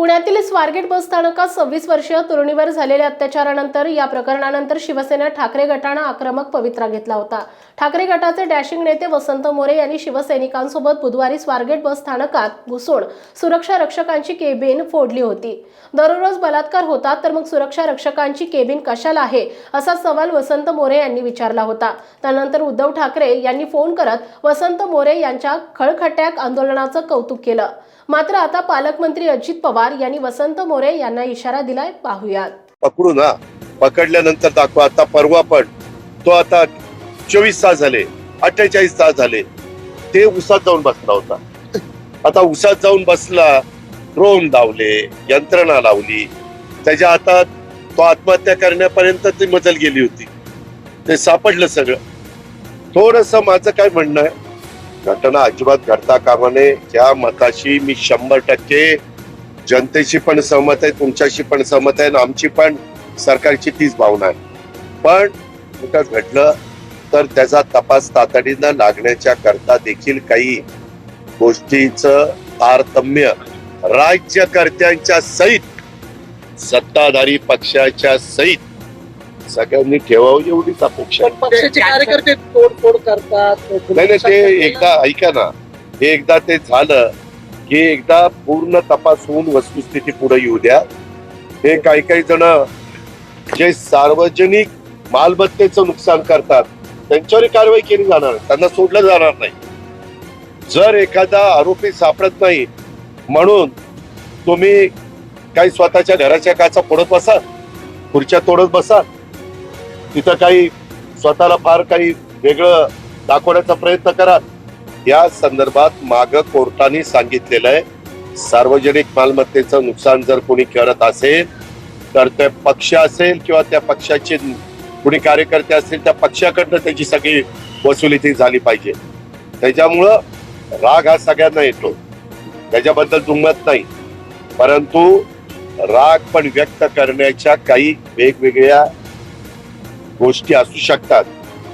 पुण्यातील स्वारगेट बस स्थानकात सव्वीस वर्षीय तरुणीवर झालेल्या अत्याचारानंतर या प्रकरणानंतर शिवसेना ठाकरे गटानं आक्रमक पवित्रा घेतला होता. ठाकरे गटाचे डॅशिंग नेते वसंत मोरे यांनी शिवसैनिकांसोबत बुधवारी स्वारगेट बस स्थानकात घुसून सुरक्षा रक्षकांची केबिन फोडली होती. दररोज बलात्कार होतात तर मग सुरक्षा रक्षकांची केबिन कशाला आहे? असा सवाल वसंत मोरे यांनी विचारला होता. त्यानंतर उद्धव ठाकरे यांनी फोन करत वसंत मोरे यांच्या खळखट्याक आंदोलनाचं कौतुक केलं. मात्र आता पालकमंत्री अजित पवार यांनी वसंत मोरे यांना इशारा दिलाय. पाहुयात. पकडू ना. पकडल्यानंतर दाखवा आता परवा पण. तो आता चोवीस तास झाले अठ्ठेचाळीस तास झाले. ते उसात जाऊन बसला होता. आता उसात जाऊन बसला ड्रोन लावले यंत्रणा लावली. त्याच्या हातात तो आत्महत्या करण्यापर्यंत ती मजल गेली होती. ते सापडलं सगळं. थोडस माझं काय म्हणणं आहे? घटना अजिबात घडता कामा नये. त्या मताशी मी शंभर टक्के जनतेशी पण सहमत आहे तुमच्याशी पण सहमत आहे आणि आमची पण सरकारची तीच भावना आहे पण कुठं घडलं तर त्याचा तपास तातडीनं लागण्याच्या करता देखील काही गोष्टीचं तारतम्य राज्यकर्त्यांच्या सहित सत्ताधारी पक्षाच्या सहित सगळ्यांनी ठेवावं एवढीच अपेक्षा आहे. पण पक्षाचे कार्यकर्ते तोडफोड करतात नाही नाही ते एकदा ऐका ना हे एकदा ते झालं हे एकदा पूर्ण तपास होऊन वस्तुस्थिती पुढे येऊ द्या. हे काही काही जण जे सार्वजनिक मालमत्तेचं नुकसान करतात त्यांच्यावर कारवाई केली जाणार त्यांना सोडलं जाणार नाही. जर एखादा आरोपी सापडत नाही म्हणून तुम्ही काही स्वतःच्या घराच्या काचा फोडत बसाल खुर्च्या तोडत बसाल तिथं काही स्वतःला फार काही वेगळं दाखवण्याचा प्रयत्न कराल या संदर्भात माग कोर्टाने सांगितलेलं आहे. सार्वजनिक मालमत्तेचं नुकसान जर कोणी करत असेल तर ते पक्ष असेल किंवा त्या पक्षाचे कोणी कार्यकर्ते असतील त्या पक्षाकडनं त्याची सगळी वसुली ती झाली पाहिजे. त्याच्यामुळं राग हा सगळ्यांना येतो. त्याच्याबद्दल दुमत नाही. परंतु राग पण व्यक्त करण्याच्या काही वेगवेगळ्या गोष्टी असू शकतात.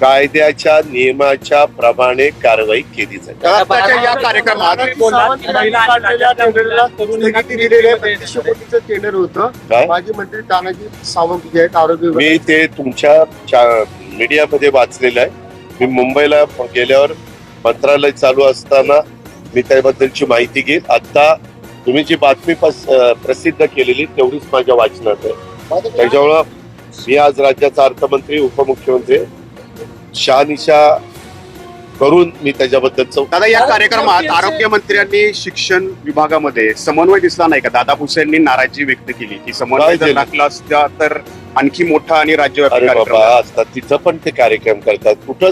कायद्याच्या नियमाच्या प्रमाणे कारवाई केली जाईल. आताच्या या कार्यक्रमात टेंडर होतं. काय? माजी मंत्री तानाजी सावंत जे आहेत आरोग्य मी ते तुमच्या मीडियामध्ये वाचलेलं आहे. मी मुंबईला गेल्यावर मंत्रालय चालू असताना मी त्याबद्दलची माहिती घेईल. आता तुम्ही जी बातमी प्रसिद्ध केलेली तेवढीच माझ्या वाचनात आहे. त्याच्यामुळं मी आज राज्याचा अर्थमंत्री उपमुख्यमंत्री शहानिशा करून मी त्याच्याबद्दल दादा या कार्यक्रमात आरोग्य मंत्र्यांनी शिक्षण विभागामध्ये समन्वय दिसला नाही का? दादा भुसेंनी नाराजी व्यक्त केली की समन्वय जर? लागला असता तर आणखी मोठा आणि राज्यव्यापी अरे कार्यक्रम. बाबा असतात तिथं पण ते कार्यक्रम करतात. कुठं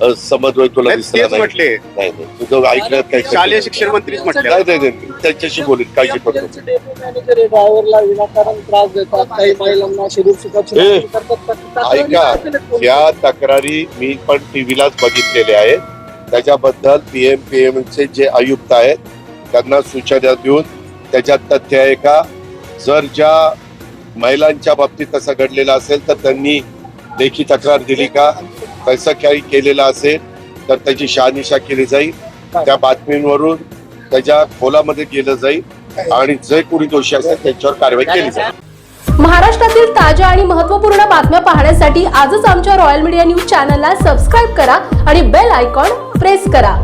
समन्वय तुला नाही, दिसला तेच नाही म्हटले नाही नाही. तुझं ऐकण्यात काही शालेय शिक्षण मंत्रीच म्हटले नाही नाही नाही. त्यांच्याशी बोलीन काळजी करू नको. मॅनेजर ड्रायव्हरला विनाकारण त्रास देतात काही महिलांना शरीर सुखाची ए, मागणी करतात तक्रारी ऐका दाखल आहेत पोलिसांनी. या तक्रारी मी पण टीव्हीलाच बघितलेले आहेत त्याच्याबद्दल पीएम जे आयुक्त आहेत त्यांना सूचना देऊन त्याच्यात तथ्य आहे का जर ज्या महिलांच्या बाबतीत तसं घडलेलं असेल तर त्यांनी लेखी तक्रार दिली का? तसं काही केलेलं असेल तर त्याची शहानिशा केली जाईल. त्या बातमींवरून त्याच्या खोलामध्ये गेलं जाईल आणि जे कोणी दोषी असेल त्यांच्यावर कारवाई केली जाईल. महाराष्ट्रातील ताज्या आणि महत्त्वपूर्ण बातम्या पाहण्यासाठी आजच आमच्या रॉयल मीडिया न्यूज चॅनलला सबस्क्राईब करा आणि बेल आयकॉन प्रेस करा.